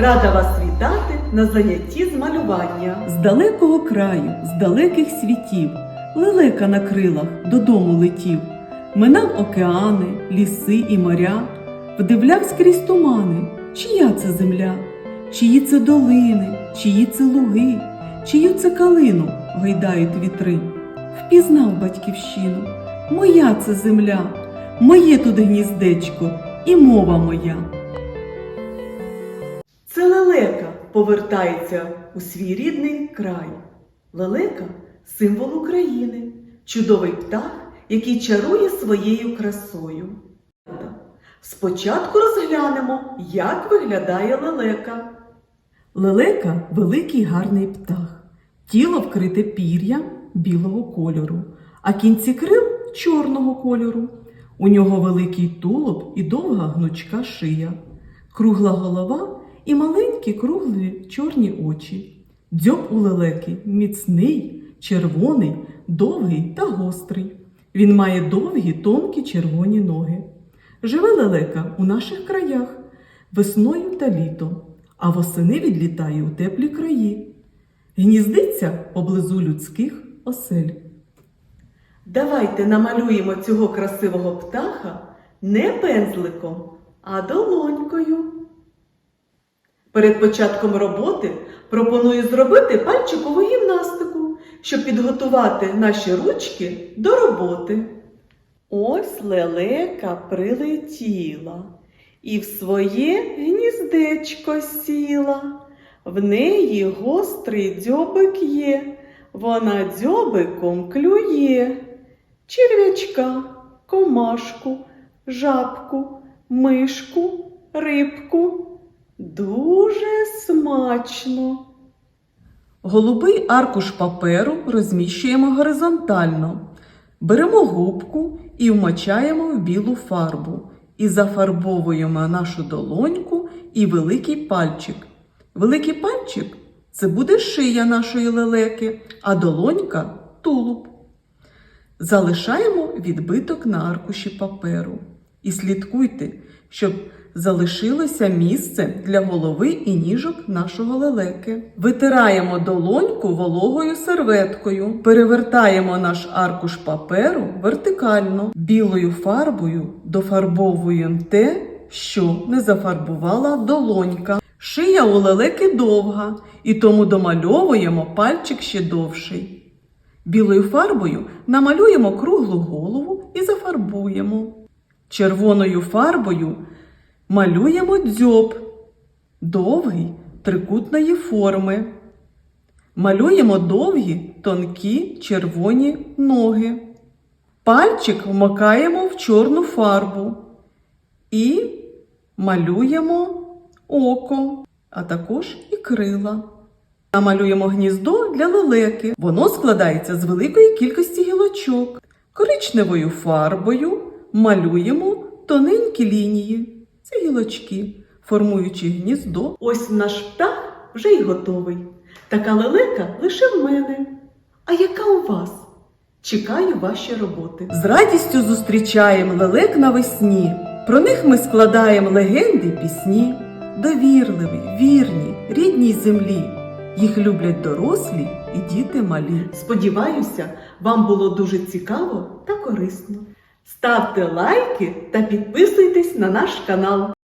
Рада вас вітати на занятті з малювання. З далекого краю, з далеких світів, лелека на крилах додому летів, минав океани, ліси і моря, вдивлявсь крізь тумани, чия це земля, чиї це долини, чиї це луги, чию це калину гойдають вітри. Впізнав батьківщину, моя це земля, моє тут гніздечко і мова моя. Повертається у свій рідний край. Лелека символ України, чудовий птах, який чарує своєю красою. Спочатку розглянемо, як виглядає лелека. Лелека великий гарний птах, тіло вкрите пір'ям білого кольору, а кінці крил чорного кольору. У нього великий тулуб і довга гнучка шия, кругла голова і маленькі круглі чорні очі. Дзьоб у лелеки міцний, червоний, довгий та гострий. Він має довгі тонкі червоні ноги. Живе лелека у наших краях весною та літом, а восени відлітає у теплі краї. Гніздиться поблизу людських осель. Давайте намалюємо цього красивого птаха не пензликом, а долонькою. Перед початком роботи пропоную зробити пальчикову гімнастику, щоб підготувати наші ручки до роботи. Ось лелека прилетіла і в своє гніздечко сіла. В неї гострий дзьобик є, вона дзьобиком клює. Черв'ячка, комашку, жабку, мишку, рибку. Дуже смачно. Голубий аркуш паперу розміщуємо горизонтально. Беремо губку і вмочаємо в білу фарбу і зафарбовуємо нашу долоньку і великий пальчик. Великий пальчик це буде шия нашої лелеки, а долонька тулуб. Залишаємо відбиток на аркуші паперу. І слідкуйте, щоб залишилося місце для голови і ніжок нашого лелеки. Витираємо долоньку вологою серветкою, перевертаємо наш аркуш паперу вертикально, білою фарбою дофарбовуємо те, що не зафарбувала долонька. Шия у лелеки довга, і тому домальовуємо пальчик ще довший. Білою фарбою намалюємо круглу голову і зафарбуємо. Червоною фарбою малюємо дзьоб, довгий трикутної форми. Малюємо довгі тонкі червоні ноги. Пальчик вмикаємо в чорну фарбу і малюємо око, а також і крила. Намалюємо гніздо для лелеки. Воно складається з великої кількості гілочок. Коричневою фарбою малюємо тоненькі лінії. Це гілочки, формуючи гніздо. Ось наш птах вже й готовий. Така лелека лише в мене. А яка у вас? Чекаю ваші роботи. З радістю зустрічаємо лелек навесні. Про них ми складаємо легенди, пісні. Довірливі, вірні, рідній землі. Їх люблять дорослі і діти малі. Сподіваюся, вам було дуже цікаво та корисно. Ставте лайки та підписуйтесь на наш канал.